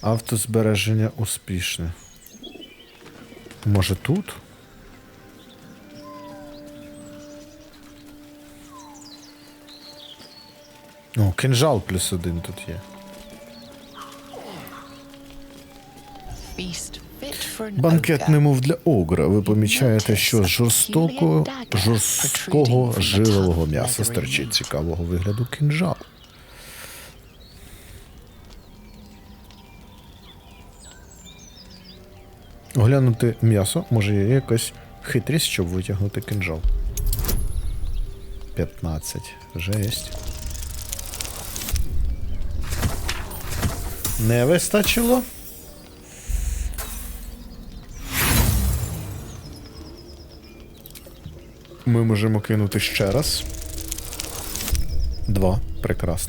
Автозбереження успішне. Може тут? О, кинжал плюс один тут є. Банкет немов для огра. Ви помічаєте, що з жорстокого, жорсткого жилового м'яса стерчить цікавого вигляду кинжал. Оглянути м'ясо, може є якась хитрість, щоб витягнути кинжал. 15. Жесть. Не вистачило. Ми можемо кинути ще раз. Два. Прекрасно.